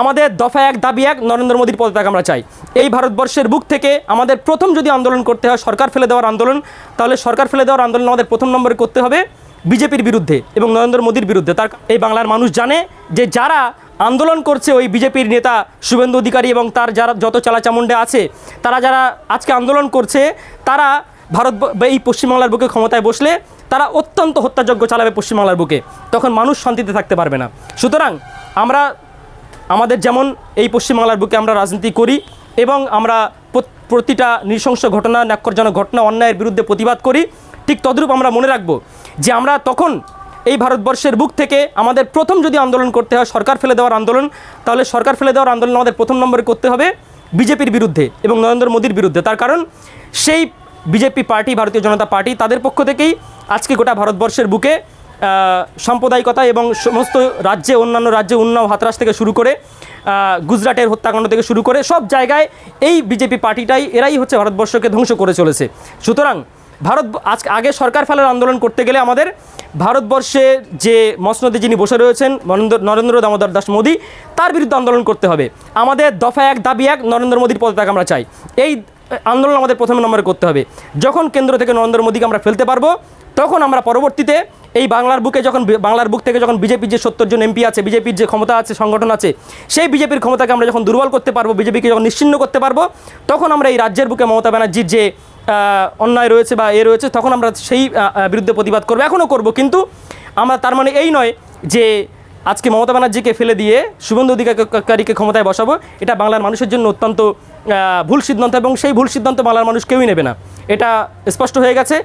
আমাদের দফা এক দাবি এক নরেন্দ্র মোদীর পদত্যাগ আমরা চাই। এই ভারতবর্ষের বুক থেকে আমাদের প্রথম যদি আন্দোলন করতে হয়, সরকার ফেলে দেওয়ার আন্দোলন, তাহলে সরকার ফেলে দেওয়ার আন্দোলন আমাদের প্রথম নম্বরে করতে হবে বিজেপির বিরুদ্ধে এবং নরেন্দ্র মোদীর বিরুদ্ধে। তার এই বাংলার মানুষ জানে যে যারা আন্দোলন করছে ওই বিজেপির নেতা শুভেন্দু অধিকারী এবং তার যারা যত চালাচামুন্ডে আছে, তারা যারা আজকে আন্দোলন করছে, তারা ভারত এই পশ্চিমবাংলার বুকে ক্ষমতায় বসলে তারা অত্যন্ত হত্যাযজ্ঞ চালাবে পশ্চিমবাংলার বুকে। তখন মানুষ শান্তিতে থাকতে পারবে না। সুতরাং আমরা আমাদের যেমন এই পশ্চিমবাংলার বুকে আমরা রাজনীতি করি এবং আমরা প্রতিটা নৃশংস ঘটনা ন্যাক্করজনক ঘটনা, অন্যায়ের বিরুদ্ধে প্রতিবাদ করি, ঠিক তদ্রূপ আমরা মনে রাখব যে আমরা তখন এই ভারতবর্ষের বুক থেকে আমাদের প্রথম যদি আন্দোলন করতে হয়, সরকার ফেলে দেওয়ার আন্দোলন, তাহলে সরকার ফেলে দেওয়ার আন্দোলন আমাদের প্রথম নম্বরে করতে হবে বিজেপির বিরুদ্ধে এবং নরেন্দ্র মোদীর বিরুদ্ধে। তার কারণ, সেই বিজেপি পার্টি, ভারতীয় জনতা পার্টি তাদের পক্ষ থেকেই আজকে গোটা ভারতবর্ষের বুকে সাম্প্রদায়িকতা এবং সমস্ত রাজ্যে, অন্যান্য রাজ্যে উন্নাও হাতরাস থেকে শুরু করে গুজরাটের হত্যাকাণ্ড থেকে শুরু করে, সব জায়গায় এই বিজেপি পার্টিটাই, এরাই হচ্ছে ভারতবর্ষকে ধ্বংস করে চলেছে। সুতরাং ভারত, আজকে আগে সরকার ফেলার আন্দোলন করতে গেলে আমাদের ভারতবর্ষে যে মসনদে যিনি বসে রয়েছেন নরেন্দ্র নরেন্দ্র দামোদর দাস মোদী, তার বিরুদ্ধে আন্দোলন করতে হবে। আমাদের দফা এক, দাবি এক, নরেন্দ্র মোদীর পদত্যাগ আমরা চাই। এই আন্দোলন আমাদের প্রথম নম্বরে করতে হবে। যখন কেন্দ্র থেকে নরেন্দ্র মোদীকে আমরা ফেলতে পারব, তখন আমরা পরবর্তীতে এই বাংলার বুকে যখন বাংলার বুক থেকে যখন বিজেপির যে সত্তর জন এমপি আছে, বিজেপির যে ক্ষমতা আছে, সংগঠন আছে, সেই বিজেপির ক্ষমতাকে আমরা যখন দুর্বল করতে পারব, বিজেপিকে যখন নিশ্চিন্ন করতে পারব, তখন আমরা এই রাজ্যের বুকে মমতা ব্যানার্জির যে অন্যায় রয়েছে বা এ রয়েছে, তখন আমরা সেই বিরুদ্ধে প্রতিবাদ করব। এখনও করব, কিন্তু আমরা তার মানে এই নয় যে আজকে মমতা ব্যানার্জিকে ফেলে দিয়ে শুভেন্দু অধিকারীকে ক্ষমতায় বসাবো, এটা বাংলার মানুষের জন্য অত্যন্ত ভুল সিদ্ধান্ত এবং সেই ভুল সিদ্ধান্ত বাংলার মানুষ কেউই নেবে না। এটা স্পষ্ট হয়ে গেছে।